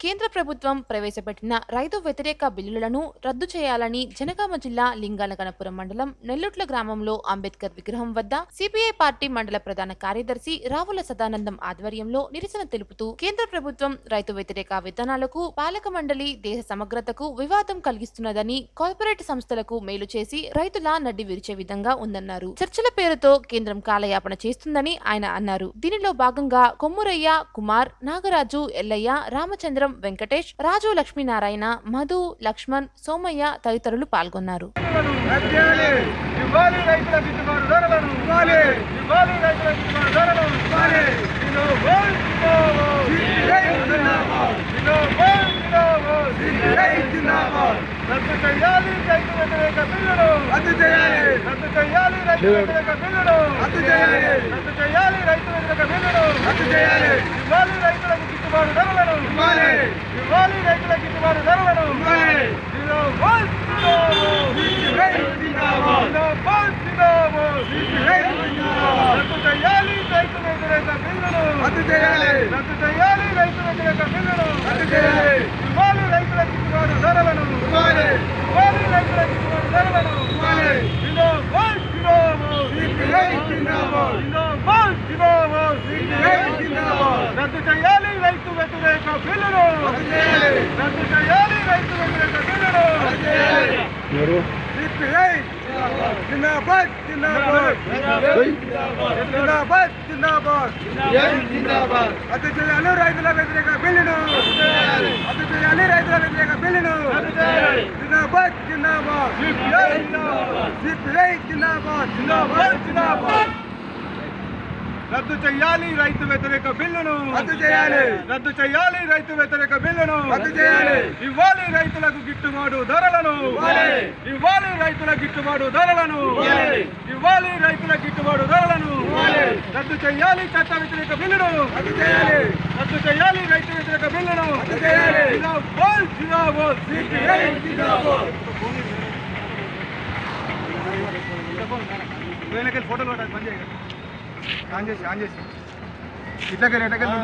కేంద్ర ప్రభుత్వం ప్రవేశపెట్టిన రైతు వ్యతిరేక బిల్లులను రద్దు చేయాలని జనగామ జిల్లా లింగాలగనపురం మండలం నెల్లుట్ల గ్రామంలో అంబేద్కర్ విగ్రహం వద్ద సిపిఐ పార్టీ మండల ప్రధాన కార్యదర్శి రావుల సదానందం ఆధ్వర్యంలో నిరసన తెలుపుతూ కేంద్ర ప్రభుత్వం రైతు వ్యతిరేక విధానాలకు పాలక మండలి దేశ సమగ్రతకు వివాదం కలిగిస్తున్నదని కార్పొరేట్ సంస్థలకు మేలు చేసి రైతుల నడ్డి విరిచే విధంగా ఉందన్నారు. చర్చల పేరుతో కేంద్రం కాలయాపన చేస్తుందని ఆయన అన్నారు. దీనిలో భాగంగా కొమ్మురయ్య కుమార్ నాగరాజు ఎల్లయ్య రామచంద్రం వెంకటేష్ రాజు లక్ష్మీనారాయణ మధు లక్ష్మణ్ సోమయ్య తదితరులు పాల్గొన్నారు. రద్దు చేయాలి రైతు వ్యతిరేక బిల్లును. రద్దు చేయాలి. రద్దు చేయాలి రైతు వ్యతిరేక బిల్లును. రద్దు చేయాలి. రద్దు చేయాలి రైతు వ్యతిరేక బిల్లును. రద్దు చేయాలి ఇవ్వాలి రైతులకు గిట్టుబాటు ధరలను ఇవ్వాలి. ఇవ్వాలి రైతులకు గిట్టుబాటు ధరలను. రద్దు చేయాలి రైతు వ్యతిరేక బిల్లును. రద్దు చేయాలి. రద్దు చేయాలి రైతు వ్యతిరేక బిల్లును రద్దు చేయాలి ఇవ్వాలి రైతుల గిట్టుబాటు ధరలను ఇవ్వాలి ఇవ్వాలి రైతుల గిట్టుబాటు ధరలను ఇవ్వాలి జిందాబాద్ జిందాబాద్ జిందాబాద్ జిందాబాద్ జిందాబాద్ జిందాబాద్ రద్దు చేయాలి రైతు వ్యతిరేక బిల్లును రద్దు చేయాలి రైతు వ్యతిరేక బిల్లును సిపిఐ. జిందాబాద్ జిందాబాద్. జిందాబాద్. జిందాబాద్ జిందాబాద్. రద్దు చేయాలి రైతుల వ్యతిరేక బిల్లును రద్దు చేయాలి రైతుల వ్యతిరేక బిల్లును జిందాబాద్ జిందాబాద్. సిపిఐ జిందాబాద్ జిందాబాద్ జిందాబాద్. రద్దు చేయాలి రైతు వ్యతిరేక బిల్లును. రద్దు చేయాలి. రద్దు చేయాలి రైతు వ్యతిరేక బిల్లును. రద్దు చేయాలి. ఇవ్వాలి రైతులకు గిట్టుబాటు ధరలను. ఇవ్వాలి. రైతుల గిట్టుబాటు ధరలను. ఇవ్వాలి. రైతుల గిట్టుబాటు ధరలను. రద్దు చేయాలి చట్ట వ్యతిరేక బిల్లును. రద్దు చేయాలి. రద్దు చేయాలి రైతు వ్యతిరేక బిల్లును. రద్దు చేయాలి. సిపిఐ వెనకెళ్ళి ఫోటోలు పని చేయాలి ఆన్ చేసి ఆన్ చేసి. ఇట్లకెళ్ళి ఎట్లకెళ్ళి